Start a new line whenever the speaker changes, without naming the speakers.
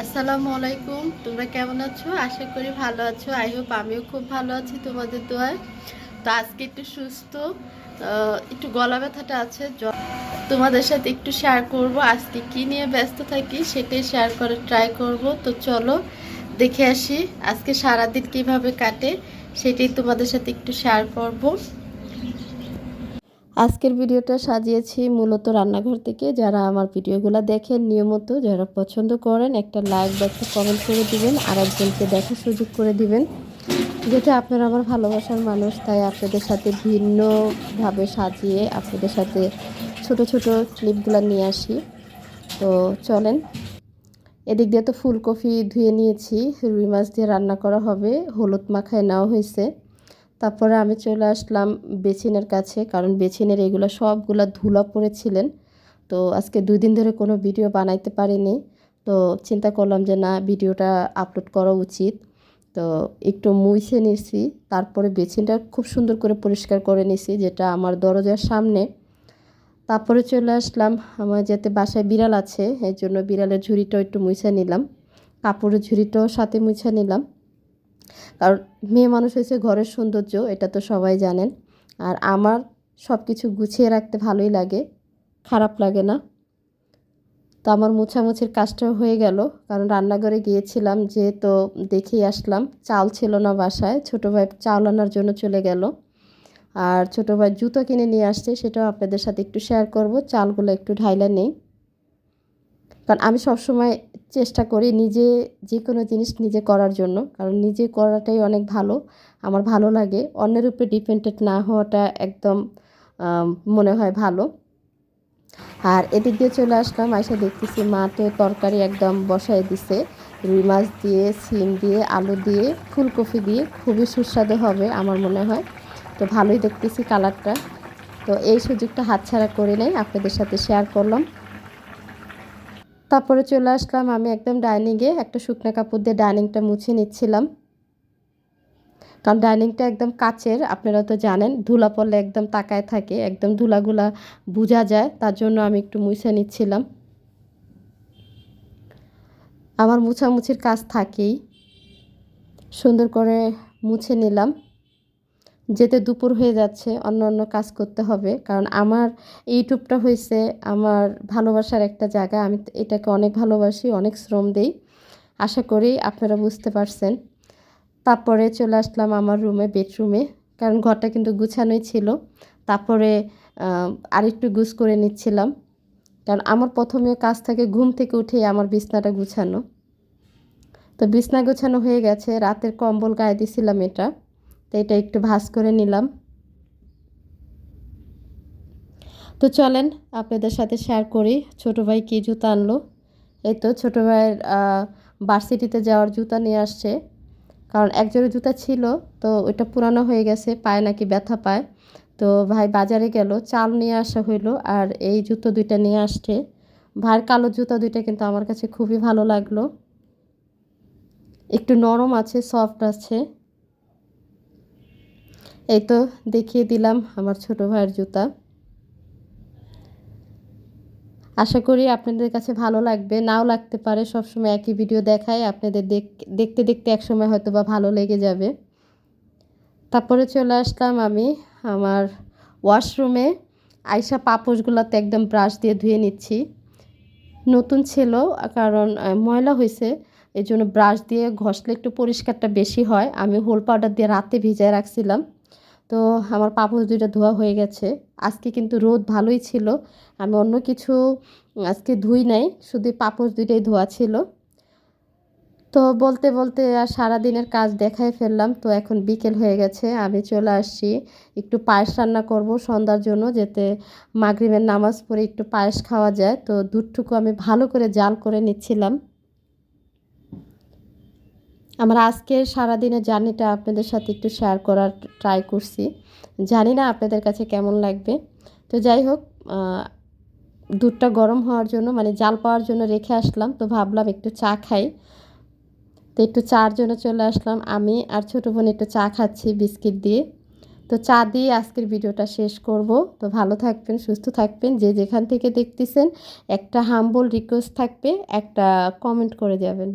আসসালামু আলাইকুম। তোমরা কেমন আছো? আশা করি ভালো আছো। আই হোপ আমিও খুব ভালো আছি তোমাদের দোয়ায়। তো আজকে একটু সুস্থ একটু গলা ব্যথাটা আছে তোমাদের সাথে একটু শেয়ার করব। আজকে কি নিয়ে ব্যস্ত থাকি সেটাই শেয়ার করার ট্রাই করব। তো চলো দেখে আসি আজকে সারাদিন কীভাবে কাটে, সেটাই তোমাদের সাথে একটু শেয়ার করব। আজকের ভিডিওটা সাজিয়েছি মূলত রান্নাঘর থেকে। যারা আমার ভিডিওগুলো দেখেন, নিয়মিত যারা পছন্দ করেন, একটা লাইক বা একটা কমেন্ট করে দিবেন আর একজনকে দেখার সুযোগ করে দিবেন। যেটা আপনারা আমার ভালোবাসার মানুষ, তাই আপনাদের সাথে ভিন্নভাবে সাজিয়ে আপনাদের সাথে ছোট ছোট ক্লিপগুলো নিয়ে আসি। তো চলেন, এদিক দিয়ে তো ফুলকপি ধুয়ে নিয়েছি, রুই মাছ দিয়ে রান্না করা হবে, হলুদ মাখায় নেওয়া হয়েছে। তারপরে আমি চলে আসলাম বেচিনের কাছে, কারণ বেচিনের এগুলো সবগুলো ধুলা পড়েছিলেন। তো আজকে দুই দিন ধরে কোনো ভিডিও বানাইতে পারিনি। তো চিন্তা করলাম যে না, ভিডিওটা আপলোড করা উচিত। তো একটু মুছে নিয়েছি তারপরে বেচিনটা খুব সুন্দর করে পরিষ্কার করে নিয়েছি যেটা আমার দরজার সামনে। তারপরে চলে আসলাম, আমার যাতে বাসায় বিড়াল আছে এই জন্য বিড়ালের ঝুড়িটাও একটু মুছে নিলাম। কাপড়ের ঝুড়িটাও সাথে মুছে নিলাম। কারণ মেয়ে মানুষ হয়েছে ঘরের সৌন্দর্য, এটা তো সবাই জানেন। আর আমার সব কিছু গুছিয়ে রাখতে ভালোই লাগে, খারাপ লাগে না। তো আমার মোছামুছির কাজটাও হয়ে গেল, কারণ রান্নাঘরে গিয়েছিলাম যে তো দেখেই আসলাম, চাল ছিল না বাসায়, ছোটো ভাই চাল আনার জন্য চলে গেল। আর ছোটো ভাই জুতো কিনে নিয়ে আসছে, সেটাও আপনাদের সাথে একটু শেয়ার করব, চালগুলো একটু ঢাইলা নেই। কারণ আমি সবসময় চেষ্টা করি নিজে যে কোনো জিনিস নিজে করার জন্য। কারণ নিজে করাটাই অনেক ভালো, আমার ভালো লাগে। অন্যের উপরে ডিপেন্ডেড না হওয়াটা একদম মনে হয় ভালো। আর এদিক দিয়ে চলে আসলাম, আইসা দেখতেছি মা তো তরকারি একদম বসায় দিছে। রুই মাছ দিয়ে সিম দিয়ে, আলু দিয়ে, ফুলকপি দিয়ে, খুবই সুস্বাদু হবে আমার মনে হয়। তো ভালোই দেখতেছি কালারটা তো এই সুযোগটা হাতছাড়া করে নেই, আপনাদের সাথে শেয়ার করলাম। তারপরে চলে আসলাম আমি একদম ডাইনিংয়ে একটা শুকনো কাপড় দিয়ে ডাইনিংটা মুছে নিচ্ছিলাম। কারণ ডাইনিংটা একদম কাচের, আপনারা তো জানেন, ধুলা পড়লে একদম তাকায় থাকে, একদম ধুলাগুলা বোঝা যায়, তার জন্য আমি একটু মুছে নিচ্ছিলাম। আমার মুছামুছির কাজ থাকেই। সুন্দর করে মুছে নিলাম। যেতে দুপুর হয়ে যাচ্ছে, অন্য অন্য কাজ করতে হবে। কারণ আমার ইউটিউবটা হয়েছে আমার ভালোবাসার একটা জায়গা। আমি এটাকে অনেক ভালোবাসি, অনেক শ্রম দেই। আশা করি আপনারা বুঝতে পারছেন। তারপরে চলে আসলাম আমার রুমে, বেডরুমে। কারণ ঘরটা কিন্তু গুছানোই ছিল। তারপরে আরেকটু গুছ করে নিচ্ছিলাম। কারণ আমার প্রথমে কাজ থাকে ঘুম থেকে উঠেই আমার বিছনাটা গুছানো। তো বিছনা গোছানো হয়ে গেছে। রাতের কম্বল গায়ে দিছিলাম এটা। তো এটা একটু ভাজ করে নিলাম। তো চলেন আপনাদের সাথে শেয়ার করি। ছোটো ভাই কী জুতা আনলো? এই তো ছোটো ভাইয়ের ভার্সিটিতে যাওয়ার জুতা নিয়ে আসছে। কারণ এক জোড়া জুতা ছিল, তো ওইটা পুরানো হয়ে গেছে, পায়ে নাকি ব্যথা পায়। তো ভাই বাজারে গেল, চাল নিয়ে আসা হইল আর এই জুতো দুইটা নিয়ে আসছে। ভাইয়ের কালো জুতা দুইটা কিন্তু আমার কাছে খুবই ভালো লাগল। একটু নরম আছে সফট আছে। এই তো দেখিয়ে দিলাম আমার ছোট ভাইয়ের জুতা। আশা করি আপনাদের কাছে ভালো লাগবে, নাও লাগতে পারে, সবসময় একই ভিডিও দেখায়, আপনাদের দেখ- দেখতে দেখতে একসময় হয়তো বা ভালো লেগে যাবে। তারপরে চলে আসলাম আমি আমার ওয়াশরুমে আইসা পাপোশগুলোতে একদম ব্রাশ দিয়ে ধুয়ে নিচ্ছি। নতুন ছিল, কারণ ময়লা হয়েছে এই জন্য ব্রাশ দিয়ে ঘষলে একটু পরিষ্কারটা বেশি হয়। আমি হোল পাউডার দিয়ে রাতে ভিজায় রাখছিলাম। তো আমার পাপোশ দুইটা ধোয়া হয়ে গেছে। আজকে কিন্তু রোদ ভালোই ছিল। আমি অন্য কিছু আজকে ধুই নাই, শুধু পাপোশ দুইটাই ধোয়া ছিল। তো বলতে বলতে আর সারাদিনের কাজ দেখাই ফেললাম। তো এখন বিকেল হয়ে গেছে, আমি চলে আসছি। একটু পায়েস রান্না করব সন্ধ্যার জন্য, যাতে মাগরিবের নামাজ পড়ে একটু পায়েস খাওয়া যায়। তো দুধটুকু আমি ভালো করে জাল করে নিচ্ছিলাম। আমার আজকের সারাদিনের জার্নিটা আপনাদের সাথে একটু শেয়ার করার ট্রাই করছি। জানি না আপনাদের কাছে কেমন লাগবে। তো যাই হোক দুধটা গরম হওয়ার জন্য মানে জাল পাওয়ার জন্য রেখে আসলাম। তো ভাবলাম একটু চা খাই। তো একটু চার জন্য চলে আসলাম। আমি আর ছোটো বোন একটু চা খাচ্ছি বিস্কিট দিয়ে। তো চা দিয়ে আজকের ভিডিওটা শেষ করব। তো ভালো থাকবেন, সুস্থ থাকবেন। যে যেখান থেকে দেখতেছেন, একটা হাম্বল রিকোয়েস্ট থাকবে, একটা কমেন্ট করে যাবেন।